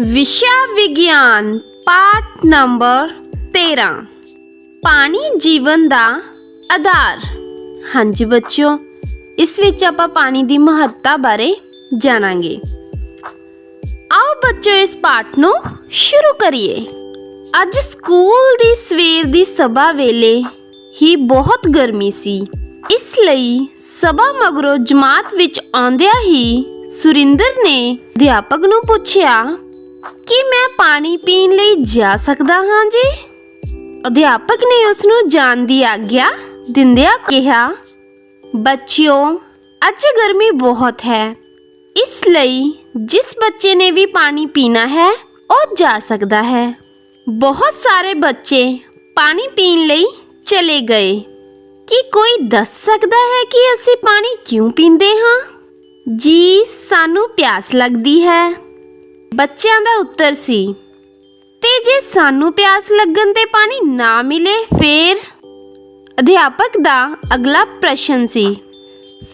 ਵਿਸ਼ਾ ਵਿਗਿਆਨ, ਪਾਠ ਨੰਬਰ 13 ਪਾਣੀ ਜੀਵਨ ਦਾ ਆਧਾਰ। ਹਾਂਜੀ ਬੱਚਿਓ, ਇਸ ਵਿੱਚ ਆਪਾਂ ਪਾਣੀ ਦੀ ਮਹੱਤਤਾ ਬਾਰੇ ਜਾਣਾਂਗੇ। ਆਓ ਬੱਚਿਓ, ਇਸ ਪਾਠ ਨੂੰ ਸ਼ੁਰੂ ਕਰੀਏ। ਅੱਜ ਸਕੂਲ ਦੀ ਸਵੇਰ ਦੀ ਸਭਾ ਵੇਲੇ ਹੀ ਬਹੁਤ ਗਰਮੀ ਸੀ। ਇਸ ਲਈ ਸਭਾ ਮਗਰੋਂ ਜਮਾਤ ਵਿੱਚ ਆਉਂਦਿਆਂ ਹੀ ਸੁਰਿੰਦਰ ਨੇ ਅਧਿਆਪਕ ਨੂੰ ਪੁੱਛਿਆ ਕੀ ਮੈਂ ਪਾਣੀ ਪੀਣ ਲਈ ਜਾ ਸਕਦਾ ਹਾਂ ਜੀ? ਅਧਿਆਪਕ ਨੇ ਉਸ ਨੂੰ ਜਾਣ ਦੀ ਆਗਿਆ ਦਿੰਦਿਆਂ ਕਿਹਾ, ਬੱਚਿਓ, ਅੱਜ ਗਰਮੀ ਬਹੁਤ ਹੈ। ਇਸ ਲਈ ਜਿਸ ਬੱਚੇ ਨੇ ਵੀ ਪਾਣੀ ਪੀਣਾ ਹੈ, ਉਹ ਜਾ ਸਕਦਾ ਹੈ। ਬਹੁਤ ਸਾਰੇ ਬੱਚੇ ਪਾਣੀ ਪੀਣ ਲਈ ਚਲੇ ਗਏ। ਕੀ ਕੋਈ ਦੱਸ ਸਕਦਾ ਹੈ ਕਿ ਅਸੀਂ ਪਾਣੀ ਕਿਉਂ ਪੀਂਦੇ ਹਾਂ? ਜੀ, ਸਾਨੂੰ ਪਿਆਸ ਲੱਗਦੀ ਹੈ। ਬੱਚਿਆਂ ਦਾ ਉੱਤਰ ਸੀ, ਤੇ ਜੇ ਸਾਨੂੰ ਪਿਆਸ ਲੱਗਣ ਤੇ ਪਾਣੀ ਨਾ ਮਿਲੇ, ਫੇਰ? ਅਧਿਆਪਕ ਦਾ ਅਗਲਾ ਪ੍ਰਸ਼ਨ ਸੀ,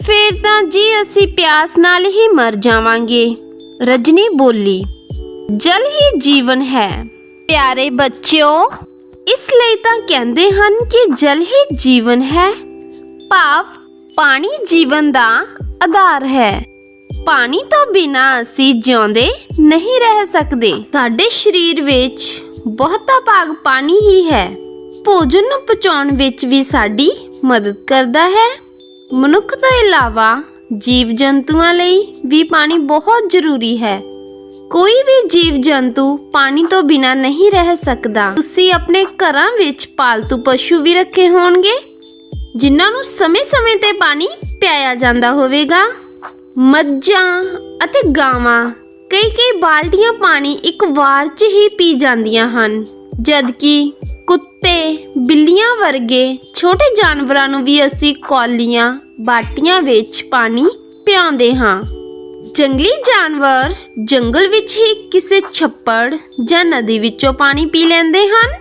ਫੇਰ ਤਾਂ ਜੀ ਅਸੀਂ ਪਿਆਸ ਨਾਲ ਹੀ ਮਰ ਜਾਵਾਂਗੇ। ਰਜਨੀ ਬੋਲੀ, ਜਲ ਹੀ ਜੀਵਨ ਹੈ। ਪਿਆਰੇ ਬੱਚਿਓ, ਇਸ ਲਈ ਤਾਂ ਕਹਿੰਦੇ ਹਨ ਕਿ ਜਲ ਹੀ ਜੀਵਨ ਹੈ। ਭਾਵ ਪਾਣੀ ਜੀਵਨ ਦਾ ਆਧਾਰ ਹੈ। ਪਾਣੀ ਤੋਂ ਬਿਨਾ ਅਸੀਂ ਜਿਉਂਦੇ ਨਹੀਂ ਰਹਿ ਸਕਦੇ। ਸਾਡੇ ਸਰੀਰ ਵਿੱਚ ਬਹੁਤਾ ਭਾਗ ਪਾਣੀ ਹੀ ਹੈ। ਭੋਜਨ ਨੂੰ ਪਚਾਉਣ ਵਿੱਚ ਵੀ ਸਾਡੀ ਮਦਦ ਕਰਦਾ ਹੈ। ਮਨੁੱਖ ਤੋਂ ਇਲਾਵਾ ਜੀਵ ਜੰਤੂਆਂ ਲਈ ਵੀ ਪਾਣੀ ਬਹੁਤ ਜ਼ਰੂਰੀ ਹੈ। ਕੋਈ ਵੀ ਜੀਵ ਜੰਤੂ ਪਾਣੀ ਤੋਂ ਬਿਨਾ ਨਹੀਂ ਰਹਿ ਸਕਦਾ। ਤੁਸੀਂ ਆਪਣੇ ਘਰਾਂ ਵਿੱਚ ਪਾਲਤੂ ਪਸ਼ੂ ਵੀ ਰੱਖੇ ਹੋਣਗੇ, ਜਿਨ੍ਹਾਂ ਨੂੰ ਸਮੇਂ-ਸਮੇਂ ਤੇ ਪਾਣੀ ਪਿਆਇਆ ਜਾਂਦਾ ਹੋਵੇਗਾ। ਮੱਝਾਂ ਅਤੇ ਗਾਵਾਂ। ਕਈ-ਕਈ ਬਾਲਟੀਆਂ ਪਾਣੀ ਇੱਕ ਵਾਰ 'ਚ ਹੀ ਪੀ ਜਾਂਦੀਆਂ ਹਨ, ਜਦਕਿ ਕੁੱਤੇ, ਬਿੱਲੀਆਂ ਵਰਗੇ ਛੋਟੇ ਜਾਨਵਰਾਂ ਨੂੰ ਵੀ ਅਸੀਂ ਕੌਲੀਆਂ ਬਾਟੀਆਂ ਵਿੱਚ ਪਾਣੀ ਪਿਆਉਂਦੇ ਹਾਂ। ਜੰਗਲੀ ਜਾਨਵਰ ਜੰਗਲ ਵਿੱਚ ਹੀ ਕਿਸੇ ਛੱਪੜ ਜਾਂ ਨਦੀ ਵਿੱਚੋਂ ਪਾਣੀ ਪੀ ਲੈਂਦੇ ਹਨ।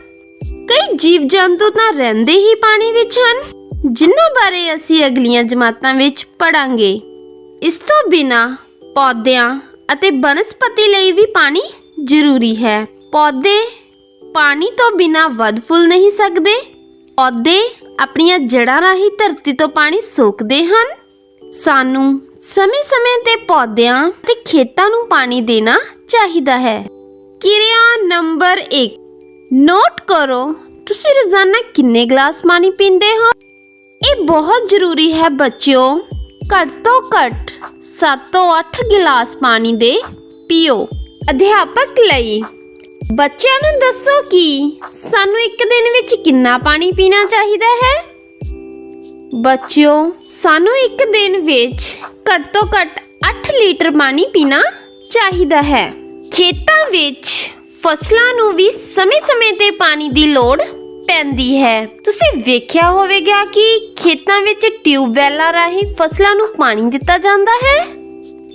ਕਈ ਜੀਵ ਜੰਤੂ ਤਾਂ ਰਹਿੰਦੇ ਹੀ ਪਾਣੀ ਵਿੱਚ ਹਨ, ਜਿਨ੍ਹਾਂ ਬਾਰੇ ਅਸੀਂ ਅਗਲੀਆਂ ਜਮਾਤਾਂ ਵਿੱਚ ਪੜਾਂਗੇ ਇਸ ਤੋਂ ਬਿਨਾ ਪੌਦਿਆਂ ਅਤੇ ਬਨਸਪਤੀ ਲਈ ਵੀ ਪਾਣੀ ਜ਼ਰੂਰੀ ਹੈ। ਪੌਦੇ ਪਾਣੀ ਤੋਂ ਬਿਨਾ ਵੱਧ ਫੁੱਲ ਨਹੀਂ ਸਕਦੇ। ਪੌਦੇ ਆਪਣੀਆਂ ਜੜ੍ਹਾਂ ਰਾਹੀਂ ਧਰਤੀ ਤੋਂ ਪਾਣੀ ਸੋਖਦੇ ਹਨ। ਸਾਨੂੰ ਸਮੇਂ-ਸਮੇਂ ਤੇ ਪੌਦਿਆਂ ਤੇ ਖੇਤਾਂ ਨੂੰ ਪਾਣੀ ਦੇਣਾ ਚਾਹੀਦਾ ਹੈ। ਕਿਰਿਆ ਨੰਬਰ 1 ਨੋਟ ਕਰੋ ਤੁਸੀਂ ਰੋਜ਼ਾਨਾ ਕਿੰਨੇ ਗਲਾਸ ਪਾਣੀ ਪੀਂਦੇ ਹੋ? ਇਹ ਬਹੁਤ ਜ਼ਰੂਰੀ ਹੈ ਬੱਚਿਓ। ਘੱਟ ਤੋਂ ਘੱਟ 7 ਤੋਂ 8 ਗਿਲਾਸ ਪਾਣੀ ਦੇ ਪੀਓ ਅਧਿਆਪਕ ਲਈ। ਬੱਚਿਆਂ ਨੂੰ ਦੱਸੋ ਕਿ ਸਾਨੂੰ ਇੱਕ ਦਿਨ ਵਿੱਚ ਕਿੰਨਾ ਪਾਣੀ ਪੀਣਾ ਚਾਹੀਦਾ ਹੈ? ਬੱਚਿਓ, ਸਾਨੂੰ ਇੱਕ ਦਿਨ ਵਿੱਚ ਘੱਟ ਤੋਂ ਘੱਟ 8 ਲੀਟਰ ਪਾਣੀ ਪੀਣਾ ਚਾਹੀਦਾ ਹੈ। ਖੇਤਾਂ ਵਿੱਚ ਫਸਲਾਂ ਨੂੰ ਵੀ ਸਮੇਂ-ਸਮੇਂ ਤੇ ਪਾਣੀ ਦੀ ਲੋੜ ਪੈਂਦੀ ਹੈ। ਤੁਸੀਂ ਵੇਖਿਆ ਹੋਵੇਗਾ ਕਿ ਖੇਤਾਂ ਵਿੱਚ ਟਿਊਬਵੈਲਾਂ ਰਾਹੀਂ ਫਸਲਾਂ ਨੂੰ ਪਾਣੀ ਦਿੱਤਾ ਜਾਂਦਾ ਹੈ।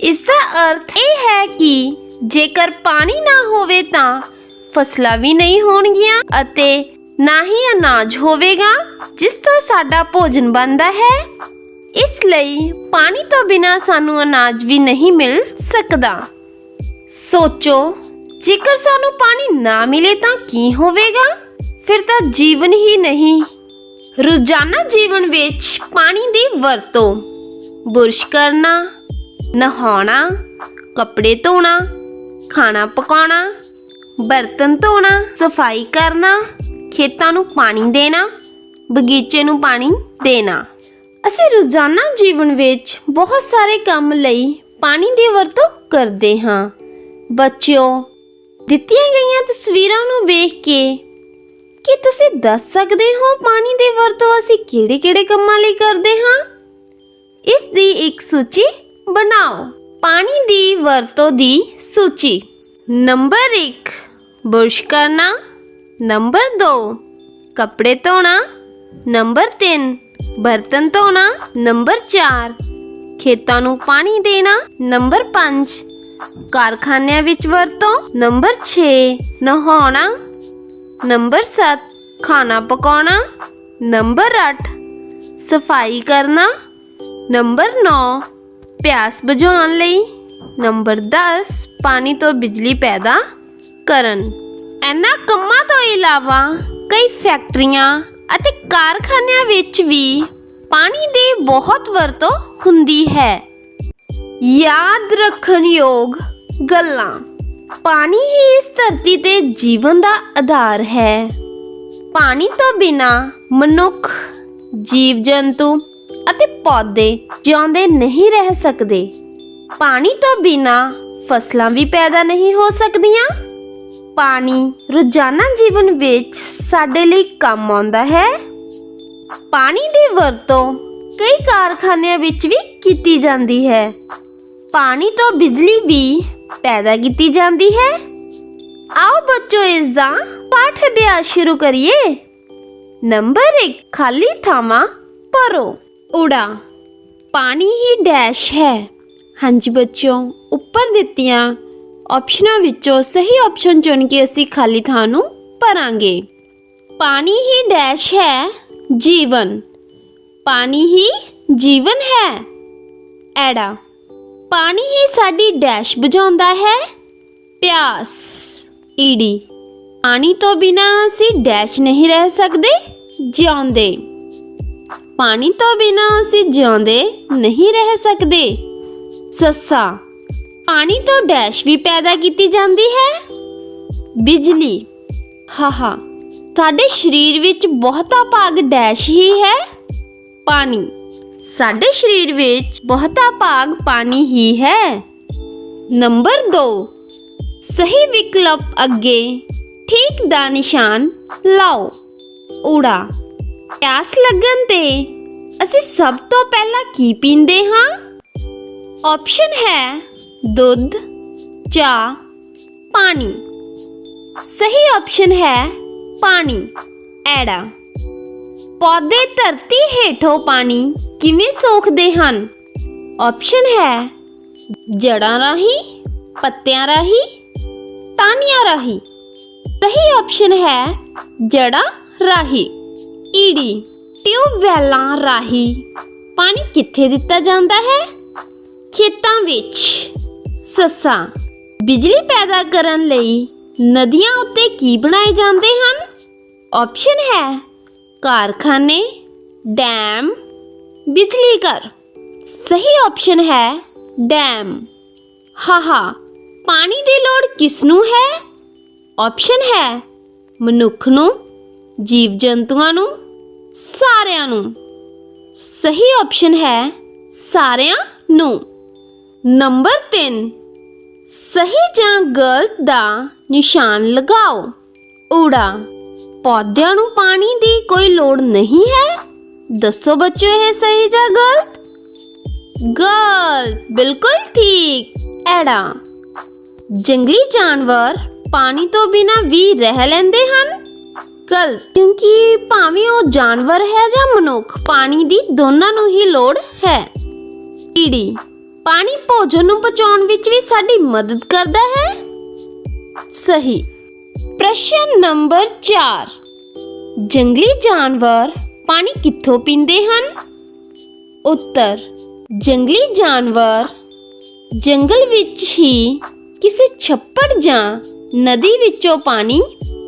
ਇਸ ਦਾ ਅਰਥ ਇਹ ਹੈ ਕਿ ਜੇਕਰ ਪਾਣੀ ਨਾ ਹੋਵੇ ਤਾਂ ਫਸਲਾਂ ਵੀ ਨਹੀਂ ਹੋਣਗੀਆਂ ਅਤੇ ਨਾ ਹੀ ਅਨਾਜ ਹੋਵੇਗਾ, ਜਿਸ ਤੋਂ ਸਾਡਾ ਭੋਜਨ ਬਣਦਾ ਹੈ। ਇਸ ਲਈ ਪਾਣੀ ਤੋਂ ਬਿਨਾ ਸਾਨੂੰ ਅਨਾਜ ਵੀ ਨਹੀਂ ਮਿਲ ਸਕਦਾ। ਸੋਚੋ, ਜੇਕਰ ਸਾਨੂੰ ਪਾਣੀ ਨਾ ਮਿਲੇ ਤਾਂ ਕੀ ਹੋਵੇਗਾ? ਫਿਰ ਤਾਂ ਜੀਵਨ ਹੀ ਨਹੀਂ। ਰੋਜ਼ਾਨਾ ਜੀਵਨ ਵਿੱਚ ਪਾਣੀ ਦੀ ਵਰਤੋਂ, ਬੁਰਸ਼ ਕਰਨਾ, ਨਹਾਉਣਾ, ਕੱਪੜੇ ਧੋਣਾ, ਖਾਣਾ ਪਕਾਉਣਾ, ਬਰਤਨ ਧੋਣਾ, ਸਫ਼ਾਈ ਕਰਨਾ, ਖੇਤਾਂ ਨੂੰ ਪਾਣੀ ਦੇਣਾ, ਬਗੀਚੇ ਨੂੰ ਪਾਣੀ ਦੇਣਾ। ਅਸੀਂ ਰੋਜ਼ਾਨਾ ਜੀਵਨ ਵਿੱਚ ਬਹੁਤ ਸਾਰੇ ਕੰਮ ਲਈ ਪਾਣੀ ਦੀ ਵਰਤੋਂ ਕਰਦੇ ਹਾਂ। ਬੱਚਿਓ, ਦਿੱਤੀਆਂ ਗਈਆਂ ਤਸਵੀਰਾਂ ਨੂੰ ਵੇਖ ਕੇ ਕੀ ਤੁਸੀਂ ਦੱਸ ਸਕਦੇ ਹੋ ਪਾਣੀ ਦੀ ਵਰਤੋਂ ਅਸੀਂ ਕਿਹੜੇ-ਕਿਹੜੇ ਕੰਮਾਂ ਲਈ ਕਰਦੇ ਹਾਂ? ਇਸ ਦੀ ਇੱਕ ਸੂਚੀ ਬਣਾਓ। ਪਾਣੀ ਦੀ ਵਰਤੋਂ ਦੀ ਸੂਚੀ। ਨੰਬਰ 1 ਬੁਰਸ਼ ਕਰਨਾ। ਨੰਬਰ 2 ਕੱਪੜੇ ਧੋਣਾ। ਨੰਬਰ 3 ਬਰਤਨ ਧੋਣਾ। ਨੰਬਰ 4 ਖੇਤਾਂ ਨੂੰ ਪਾਣੀ ਦੇਣਾ। ਨੰਬਰ 5 ਕਾਰਖਾਨਿਆਂ ਵਿੱਚ ਵਰਤੋਂ। ਨੰਬਰ 6 ਨਹਾਉਣਾ। ਨੰਬਰ 7 ਖਾਣਾ ਪਕਾਉਣਾ। ਨੰਬਰ 8 ਸਫ਼ਾਈ ਕਰਨਾ। ਨੰਬਰ 9 ਪਿਆਸ ਬੁਝਾਉਣ ਲਈ। ਨੰਬਰ 10 ਪਾਣੀ ਤੋਂ ਬਿਜਲੀ ਪੈਦਾ ਕਰਨ। ਇਹਨਾਂ ਕੰਮਾਂ ਤੋਂ ਇਲਾਵਾ ਕਈ ਫੈਕਟਰੀਆਂ ਅਤੇ ਕਾਰਖਾਨਿਆਂ ਵਿੱਚ ਵੀ ਪਾਣੀ ਦੀ ਬਹੁਤ ਵਰਤੋਂ ਹੁੰਦੀ ਹੈ। ਯਾਦ ਰੱਖਣ ਯੋਗ ਗੱਲਾਂ। ਪਾਣੀ ਹੀ ਇਸ ਧਰਤੀ ਤੇ ਜੀਵਨ ਦਾ ਆਧਾਰ ਹੈ। ਪਾਣੀ ਤੋਂ ਬਿਨਾ ਮਨੁੱਖ, ਜੀਵ ਜੰਤੂ ਅਤੇ ਪੌਦੇ ਜਿਉਂਦੇ ਨਹੀਂ ਰਹਿ ਸਕਦੇ। ਪਾਣੀ ਤੋਂ ਬਿਨਾ ਫਸਲਾਂ ਵੀ ਪੈਦਾ ਨਹੀਂ ਹੋ ਸਕਦੀਆਂ। ਪਾਣੀ ਰੋਜ਼ਾਨਾ ਜੀਵਨ ਵਿੱਚ ਸਾਡੇ ਲਈ ਕੰਮ ਆਉਂਦਾ ਹੈ। ਪਾਣੀ ਦੀ ਵਰਤੋਂ ਕਈ ਕਾਰਖਾਨਿਆਂ ਵਿੱਚ ਵੀ ਕੀਤੀ ਜਾਂਦੀ ਹੈ। ਪਾਣੀ ਤੋਂ ਬਿਜਲੀ ਵੀ ਪੈਦਾ ਕੀਤੀ ਜਾਂਦੀ ਹੈ? ਆਓ ਬੱਚੋ ਇਸ ਦਾ ਪਾਠ ਅਭਿਆਸ ਸ਼ੁਰੂ ਕਰੀਏ। ਨੰਬਰ 1 ਖਾਲੀ ਥਾਵਾਂ ਭਰੋ। ਉੜਾ, ਪਾਣੀ ਹੀ ਡੈਸ਼ ਹੈ। ਹਾਂਜੀ ਬੱਚੋ ਉੱਪਰ ਦਿੱਤੀਆਂ ਆਪਸ਼ਨਾਂ ਵਿੱਚੋਂ ਸਹੀ ਆਪਸ਼ਨ ਚੁਣ ਕੇ ਅਸੀਂ ਖਾਲੀ ਥਾਂ ਨੂੰ ਭਰਾਂਗੇ। ਪਾਣੀ ਹੀ ਡੈਸ਼ ਹੈ, ਜੀਵਨ। ਪਾਣੀ ਹੀ ਜੀਵਨ ਹੈ। ਐੜਾ ਪਾਣੀ ਹੀ ਸਾਡੀ ਡੈਸ਼ ਬੁਝਾਉਂਦਾ ਹੈ। ਪਿਆਸ। ਈੜੀ। ਪਾਣੀ ਤੋਂ ਬਿਨਾ ਅਸੀਂ ਡੈਸ਼ ਨਹੀਂ ਰਹਿ ਸਕਦੇ, ਜਿਉਂਦੇ। ਪਾਣੀ ਤੋਂ ਬਿਨਾ ਅਸੀਂ ਜਿਉਂਦੇ ਨਹੀਂ ਰਹਿ ਸਕਦੇ। ਸੱਸਾ। ਪਾਣੀ ਤੋਂ ਡੈਸ਼ ਵੀ ਪੈਦਾ ਕੀਤੀ ਜਾਂਦੀ ਹੈ। ਬਿਜਲੀ। ਹਾਹਾ। ਸਾਡੇ ਸਰੀਰ ਵਿੱਚ ਬਹੁਤਾ ਭਾਗ ਡੈਸ਼ ਹੀ ਹੈ। ਪਾਣੀ। ਸਾਡੇ ਸਰੀਰ ਵਿੱਚ ਬਹੁਤਾ ਭਾਗ ਪਾਣੀ ਹੀ ਹੈ। ਨੰਬਰ 2 ਸਹੀ ਵਿਕਲਪ ਅੱਗੇ ਠੀਕ ਦਾ ਨਿਸ਼ਾਨ ਲਾਓ। ਊੜਾ, ਪਿਆਸ ਲੱਗਣ ਤੇ ਅਸੀਂ ਸਭ ਤੋਂ ਪਹਿਲਾਂ ਕੀ ਪੀਂਦੇ ਹਾਂ? ਆਪਸ਼ਨ ਹੈ ਦੁੱਧ, ਚਾਹ, ਪਾਣੀ। ਸਹੀ ਆਪਸ਼ਨ ਹੈ ਪਾਣੀ, ਐੜਾ। ਪੌਦੇ ਧਰਤੀ ਹੇਠੋਂ ਪਾਣੀ ਕਿਵੇਂ ਸੋਖਦੇ ਹਨ? ਆਪਸ਼ਨ ਹੈ ਜੜਾਂ ਰਾਹੀਂ, ਪੱਤਿਆਂ ਰਾਹੀਂ ਟਾਹਣੀਆਂ ਰਾਹੀਂ। ਸਹੀ ਆਪਸ਼ਨ ਹੈ ਜੜਾਂ ਰਾਹੀਂ। ਈੜੀ ਟਿਊਬਵੈਲਾਂ ਰਾਹੀਂ। ਪਾਣੀ ਕਿੱਥੇ ਦਿੱਤਾ ਜਾਂਦਾ ਹੈ? ਖੇਤਾਂ ਵਿੱਚ। ਸੱਸਾਂ, ਬਿਜਲੀ ਪੈਦਾ ਕਰਨ ਲਈ ਨਦੀਆਂ ਉੱਤੇ ਕੀ ਬਣਾਏ ਜਾਂਦੇ ਹਨ? ਆਪਸ਼ਨ ਹੈ ਕਾਰਖਾਨੇ, ਡੈਮ ਬਿਜਲੀ ਘਰ। ਸਹੀ ਆਪਸ਼ਨ ਹੈ ਡੈਮ ਹਾਹਾ ਪਾਣੀ ਦੀ ਲੋੜ ਕਿਸ ਨੂੰ ਹੈ? ਆਪਸ਼ਨ ਹੈ ਮਨੁੱਖ ਨੂੰ ਜੀਵ ਜੰਤੂਆਂ ਨੂੰ, ਸਾਰਿਆਂ ਨੂੰ। ਸਹੀ ਆਪਸ਼ਨ ਹੈ ਸਾਰਿਆਂ ਨੂੰ। ਨੰਬਰ 3 ਸਹੀ ਜਾਂ ਗਲਤ ਦਾ ਨਿਸ਼ਾਨ ਲਗਾਓ। ਊੜਾ, ਪੌਦਿਆਂ ਨੂੰ ਪਾਣੀ ਦੀ ਕੋਈ ਲੋੜ ਨਹੀਂ ਹੈ। ਦੱਸੋ ਬੱਚੋ, ਇਹ ਸਹੀ ਜਾਂ ਗਲਤ? ਗਲਤ, ਬਿਲਕੁਲ ਠੀਕ। ਐੜਾ। ਜੰਗਲੀ ਜਾਨਵਰ ਪਾਣੀ ਤੋਂ ਬਿਨਾ ਵੀ ਰਹਿ ਲੈਂਦੇ ਹਨ? ਗਲਤ। ਕਿਉਂਕਿ ਭਾਵੇਂ ਉਹ ਜਾਨਵਰ ਹੈ ਜਾਂ ਮਨੁੱਖ, ਪਾਣੀ ਦੀ ਦੋਨਾਂ ਨੂੰ ਹੀ ਲੋੜ ਹੈ। ਕੀੜੀ, ਪਾਣੀ ਭੋਜਨ ਨੂੰ ਬਚਾਉਣ ਵਿੱਚ ਵੀ ਸਾਡੀ ਮਦਦ ਕਰਦਾ ਹੈ? ਸਹੀ। ਪ੍ਰਸ਼ਨ ਨੰਬਰ 4 ਜੰਗਲੀ ਜਾਨਵਰ ਪਾਣੀ ਕਿੱਥੋਂ ਪੀਂਦੇ ਹਨ? ਉੱਤਰ, ਜੰਗਲੀ ਜਾਨਵਰ। ਜੰਗਲ ਵਿੱਚ ਹੀ ਕਿਸੇ ਛੱਪੜ ਜਾਂ ਨਦੀ ਵਿੱਚੋਂ ਪਾਣੀ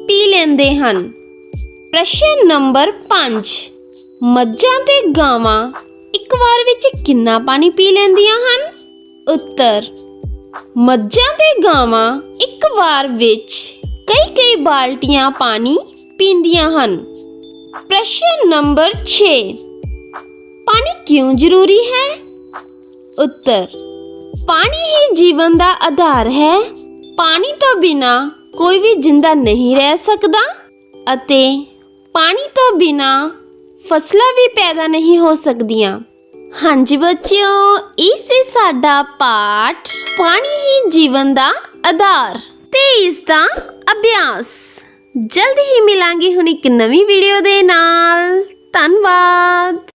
ਪੀ ਲੈਂਦੇ ਹਨ। ਪ੍ਰਸ਼ਨ ਨੰਬਰ 5 ਮੱਝਾਂ ਤੇ ਗਾਵਾਂ ਇੱਕ ਵਾਰ ਵਿੱਚ ਕਿੰਨਾ ਪਾਣੀ ਪੀ ਲੈਂਦੀਆਂ ਹਨ? ਉੱਤਰ, ਮੱਝਾਂ ਤੇ ਗਾਵਾਂ ਇੱਕ ਵਾਰ ਵਿੱਚ ਕਈ ਕਈ ਬਾਲਟੀਆਂ ਪਾਣੀ ਪੀਂਦੀਆਂ ਹਨ। ਪ੍ਰਸ਼ਨ ਨੰਬਰ 6 ਪਾਣੀ ਕਿਉਂ ਜ਼ਰੂਰੀ ਹੈ? ਉੱਤਰ, ਪਾਣੀ ਹੀ ਜੀਵਨ ਦਾ ਆਧਾਰ ਹੈ। ਪਾਣੀ ਤੋਂ ਬਿਨਾ ਕੋਈ ਵੀ ਜਿੰਦਾ ਨਹੀਂ ਰਹਿ ਸਕਦਾ ਅਤੇ ਪਾਣੀ ਤੋਂ ਬਿਨਾ ਫਸਲਾਂ ਵੀ ਪੈਦਾ ਨਹੀਂ ਹੋ ਸਕਦੀਆਂ। ਹਾਂਜੀ ਬੱਚਿਓ, ਇਸ ਸੀ ਸਾਡਾ ਪਾਠ ਪਾਣੀ ਹੀ ਜੀਵਨ ਦਾ ਆਧਾਰ। ਤੇ ਇਸ ਦਾ ਅਭਿਆਸ। ਜਲਦੀ ਹੀ ਮਿਲਾਂਗੇ ਹੁਣ ਇੱਕ ਨਵੀਂ ਵੀਡੀਓ ਦੇ ਨਾਲ। ਧੰਨਵਾਦ।